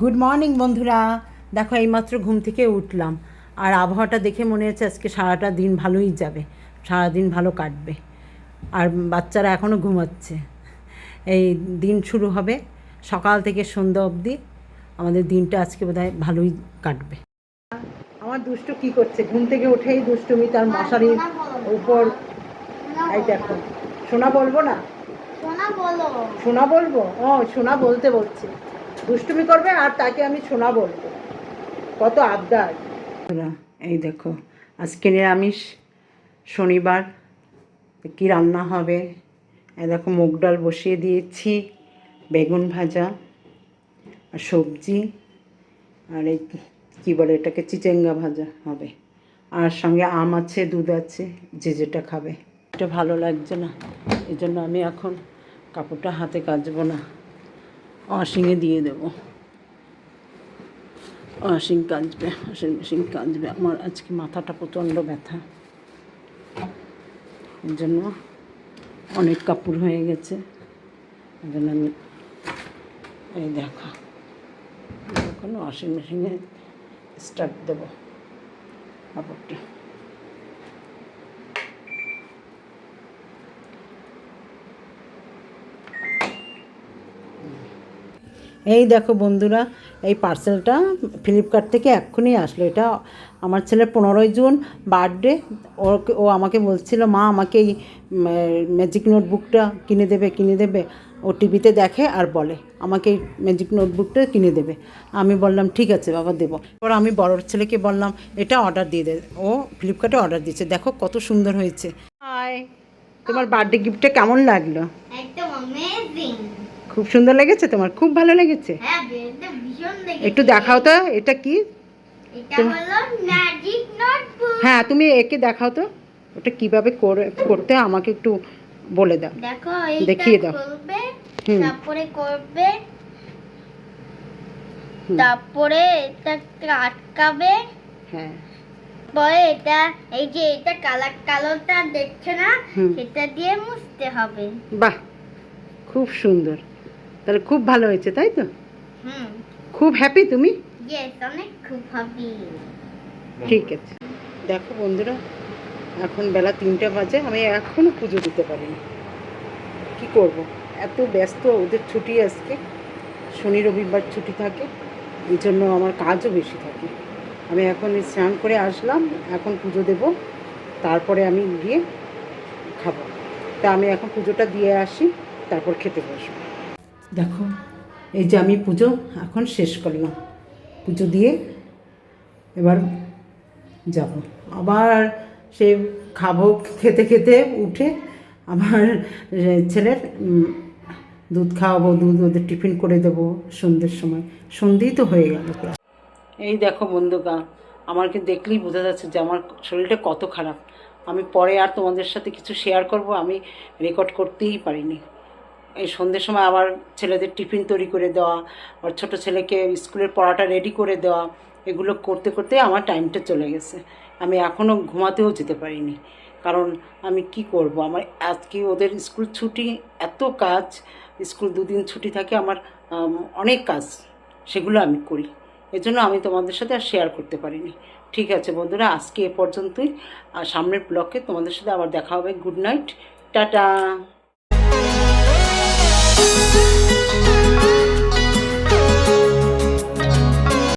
Good morning বন্ধুরা। দেখো এইমাত্র ঘুম থেকে উঠলাম। আর আবহাওয়াটা দেখে মনে হচ্ছে আজকে সারাটা দিন ভালোই যাবে। সারাদিন ভালো কাটবে। আর বাচ্চারা এখনও ঘুমাচ্ছে। এই দিন শুরু হবে সকাল থেকে সন্ধ্যা অবধি। আমাদের দিনটা আজকে বোধহয় ভালোই কাটবে। আমার দুষ্ট কি করছে? ঘুম থেকে উঠেই দুষ্টুমি তার মশারির উপর এই দেখো সোনা বলব না? সোনা বলো। সোনা বলব? ও সোনা বলতে বলছে। দুষ্টুমি করবে আর তাকে আমি সোনা বলব। কত আবদার। এই দেখো, আজকে নিরামিষ, শনিবার, কি রান্না হবে? এই দেখো, মুগ ডাল বসিয়ে দিয়েছি, বেগুন ভাজা, আর সবজি, আর এই কী বলে এটাকে, চিচেঙ্গা ভাজা হবে। আর সঙ্গে আম আছে, দুধ আছে, যে যেটা খাবে। এটা ভালো লাগছে না এই জন্য আমি এখন কাপড়টা হাতে কাচবো না। ওয়াশিংয়ে দিয়ে দেবো। ওয়াশিং কাচবে ওয়াশিং মেশিন কাঁচবে। আমার আজকে মাথাটা প্রচণ্ড ব্যথা। এর জন্য অনেক কাপড় হয়ে গেছে। এই জন্য আমি এই দেখো, এখন ওয়াশিং মেশিনে স্টার্ট দেবো কাপড়টা। এই দেখো বন্ধুরা এই পার্সেলটা ফ্লিপকার্ট থেকে এক্ষুনি আসলো। এটা আমার ছেলের পনেরোই জুন বার্থডে ওকে ও আমাকে বলছিল মা আমাকে এই ম্যাজিক নোটবুকটা কিনে দেবে কিনে দেবে। ও টিভিতে দেখে আর বলে আমাকে এই ম্যাজিক নোটবুকটা কিনে দেবে। আমি বললাম ঠিক আছে বাবা দেবো। এবার আমি বড় ছেলেকে বললাম এটা অর্ডার দিয়ে দে। ও ফ্লিপকার্টে অর্ডার দিয়েছে। দেখো কত সুন্দর হয়েছে। হাই তোমার বার্থডে গিফটটা কেমন লাগল? একদম অ্যামেজিং খুব সুন্দর লেগেছে তোমার? খুব ভালো লেগেছে? হ্যাঁ একটু দেখাও তো এটা কি? হ্যাঁ তুমি একে দেখাও তো ওটা কীভাবে করে করতে আমাকে একটু বলে দাও। দেখো দেখিয়ে দাও। তারপরে করবে। তারপরে এটা আটকাবে। হ্যাঁ। পরে এটা এই যে এটা কালার কালোটা দেখছে না। সেটা দিয়ে মুছতে হবে। বাহ খুব সুন্দর। তাহলে খুব ভালো হয়েছে তাই তো? হুম। খুব হ্যাপি তুমি? ঠিক আছে। দেখো বন্ধুরা এখন বেলা তিনটে বাজে আমি এখনও পুজো দিতে পারিনি। কি করব? এত ব্যস্ত ওদের ছুটি আজকে। শনি রবিবার ছুটি থাকে এই জন্য আমার কাজও বেশি থাকে। আমি এখন স্নান করে আসলাম এখন পুজো দেব তারপরে আমি গিয়ে খাব। তা আমি এখন পুজোটা দিয়ে আসি তারপর খেতে বসবো। দেখো, এই যে আমি পুজো এখন শেষ করলাম। পুজো দিয়ে এবার যাব। আবার সে খাব খেতে খেতে উঠে আমার ছেলের দুধ খাওয়াবো, দুধ ওদের টিফিন করে দেবো সন্ধ্যের সময়। সন্ধেই তো হয়ে গেল এই দেখো বন্ধুগা আমাকে দেখলেই বোঝা যাচ্ছে যে আমার শরীরটা কত খারাপ। আমি পরে আর তোমাদের সাথে কিছু শেয়ার করব, আমি রেকর্ড করতেই পারিনি। এই সন্ধ্যের সময় আবার ছেলেদের টিফিন তৈরি করে দেওয়া, আর ছোটো ছেলেকে স্কুলের পড়াটা রেডি করে দেওয়া, এগুলো করতে করতে আমার টাইমটা চলে গেছে। আমি এখনও ঘুমাতেও যেতে পারিনি। কারণ আমি কি করব? আমার আজকে ওদের স্কুল ছুটি, এত কাজ, স্কুল দুদিন ছুটি থাকে, আমার অনেক কাজ, সেগুলো আমি করি। এজন্য আমি তোমাদের সাথে আর শেয়ার করতে পারিনি। ঠিক আছে বন্ধুরা, আজকে এ পর্যন্তই। আর সামনের ব্লকে তোমাদের সাথে আবার দেখা হবে। Good night tata! thank you.